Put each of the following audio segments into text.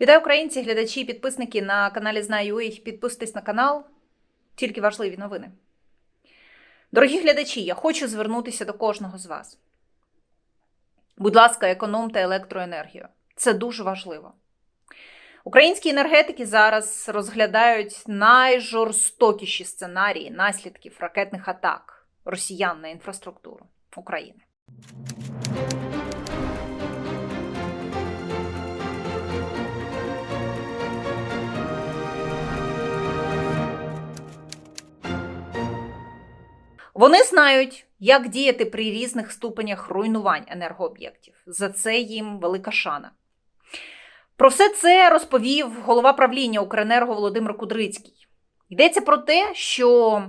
Вітаю українці, глядачі і підписники на каналі Знаю. Підписуйтесь на канал. Тільки важливі новини. Дорогі глядачі, я хочу звернутися до кожного з вас. Будь ласка, економте електроенергію. Це дуже важливо. Українські енергетики зараз розглядають найжорстокіші сценарії наслідків ракетних атак росіян на інфраструктуру України. Вони знають, як діяти при різних ступенях руйнувань енергооб'єктів. За це їм велика шана. Про все це розповів голова правління Укренерго Володимир Кудрицький. Йдеться про те, що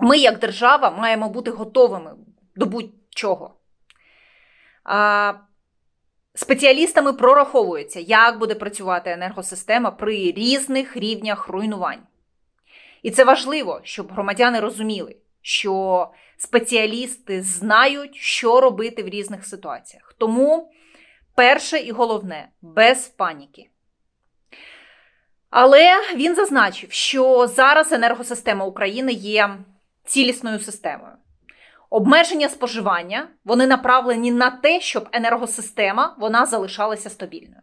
ми, як держава, маємо бути готовими до будь-чого. Спеціалістами прораховується, як буде працювати енергосистема при різних рівнях руйнувань. І це важливо, щоб громадяни розуміли, що спеціалісти знають, що робити в різних ситуаціях. Тому перше і головне без паніки. Але він зазначив, що зараз енергосистема України є цілісною системою. Обмеження споживання вони направлені на те, щоб енергосистема вона залишалася стабільною.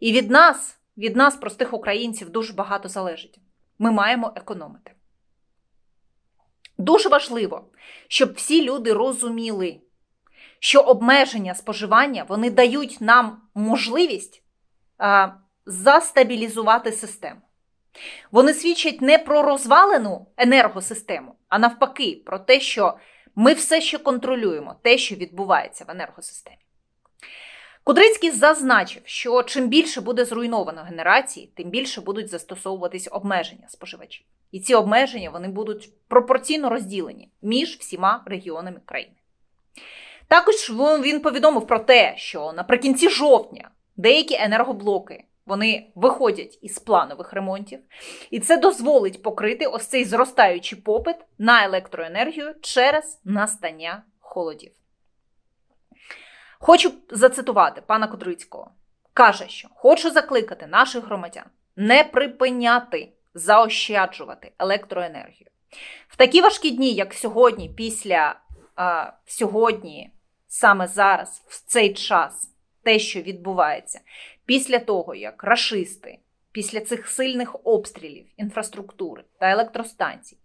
І від нас, від нас, простих українців, дуже багато залежить. Ми маємо економити. Дуже важливо, щоб всі люди розуміли, що обмеження споживання вони дають нам можливість а, застабілізувати систему. Вони свідчать не про розвалену енергосистему, а навпаки, про те, що ми все ще контролюємо те, що відбувається в енергосистемі. Кудрицький зазначив, що чим більше буде зруйновано генерації, тим більше будуть застосовуватись обмеження споживачів. І ці обмеження вони будуть пропорційно розділені між всіма регіонами країни. Також він повідомив про те, що наприкінці жовтня деякі енергоблоки вони виходять із планових ремонтів, і це дозволить покрити ось цей зростаючий попит на електроенергію через настання холодів. Хочу зацитувати пана Кудрицького. Каже, що хочу закликати наших громадян не припиняти заощаджувати електроенергію. В такі важкі дні, як сьогодні, після а, сьогодні, саме зараз, в цей час, те, що відбувається, після того, як рашисти, після цих сильних обстрілів інфраструктури та електростанцій,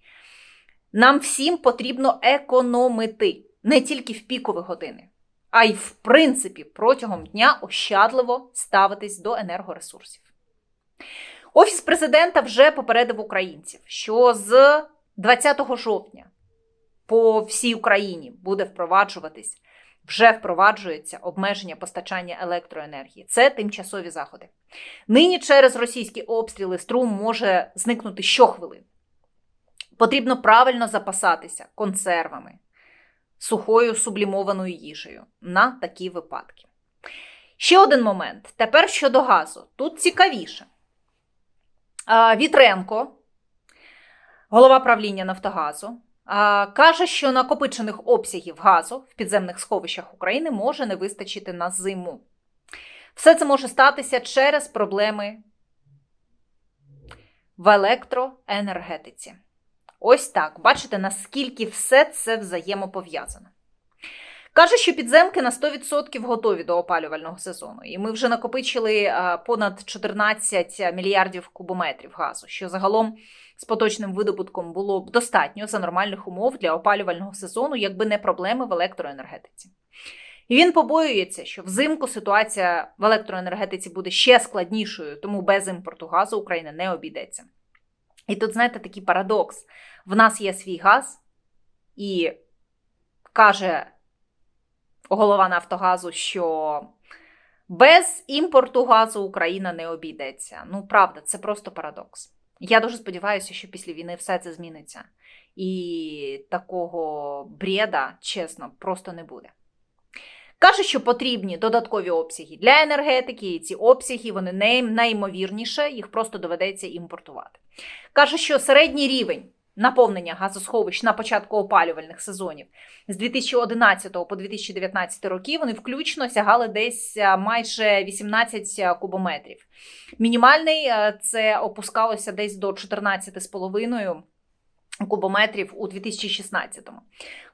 нам всім потрібно економити не тільки в пікові години, а й, в принципі, протягом дня ощадливо ставитись до енергоресурсів. Офіс президента вже попередив українців, що з 20 жовтня по всій Україні буде впроваджуватись, вже впроваджується обмеження постачання електроенергії. Це тимчасові заходи. Нині через російські обстріли струм може зникнути щохвилин. Потрібно правильно запасатися консервами, сухою сублімованою їжею на такі випадки. Ще один момент. Тепер щодо газу. Тут цікавіше. Вітренко, голова правління Нафтогазу, каже, що накопичених обсягів газу в підземних сховищах України може не вистачити на зиму. Все це може статися через проблеми в електроенергетиці. Ось так. Бачите, наскільки все це взаємопов'язано. Каже, що підземки на 100% готові до опалювального сезону, і ми вже накопичили понад 14 мільярдів кубометрів газу, що загалом з поточним видобутком було б достатньо за нормальних умов для опалювального сезону, якби не проблеми в електроенергетиці. І він побоюється, що взимку ситуація в електроенергетиці буде ще складнішою, тому без імпорту газу Україна не обійдеться. І тут, знаєте, такий парадокс: в нас є свій газ, і каже голова Нафтогазу, що без імпорту газу Україна не обійдеться. Ну, правда, це просто парадокс. Я дуже сподіваюся, що після війни все це зміниться. І такого бреда, чесно, просто не буде. Каже, що потрібні додаткові обсяги для енергетики, і ці обсяги вони не наймовірніше, їх просто доведеться імпортувати. Каже, що середній рівень наповнення газосховищ на початку опалювальних сезонів з 2011 по 2019 роки вони включно сягали десь е, майже 18 кубометрів. Мінімальний е, це опускалося десь до 14,5 кубометрів у 2016-му.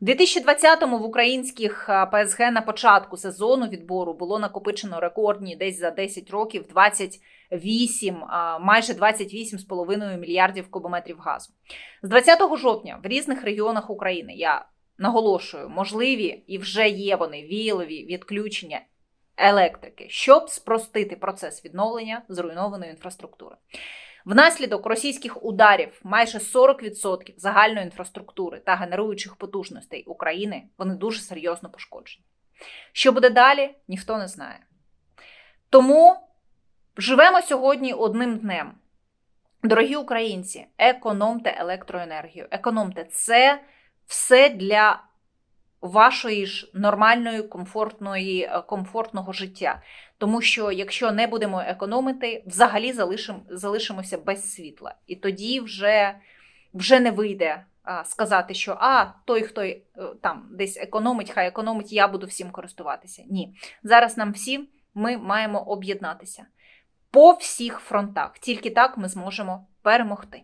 У 2020-му в українських е, ПСГ на початку сезону відбору було накопичено рекордні десь за 10 років 28, а, майже 28,5 мільярдів кубометрів газу. З 20 жовтня в різних регіонах України я наголошую, можливі і вже є вони віялові відключення електрики, щоб спростити процес відновлення зруйнованої інфраструктури. Внаслідок російських ударів майже 40% загальної інфраструктури та генеруючих потужностей України вони дуже серйозно пошкоджені. Що буде далі, ніхто не знає. Тому живемо сьогодні одним днем. Дорогі українці, економте електроенергію. Економте це все для вашої ж нормальної, комфортної, е, комфортного життя. Тому що якщо не будемо економити, взагалі залишим, залишимося без світла. І тоді вже, вже не вийде сказати, що а той, хто е, там десь економить, хай економить, я буду всім користуватися. Ні. Зараз нам всім ми маємо об'єднатися по всіх фронтах. Тільки так ми зможемо перемогти.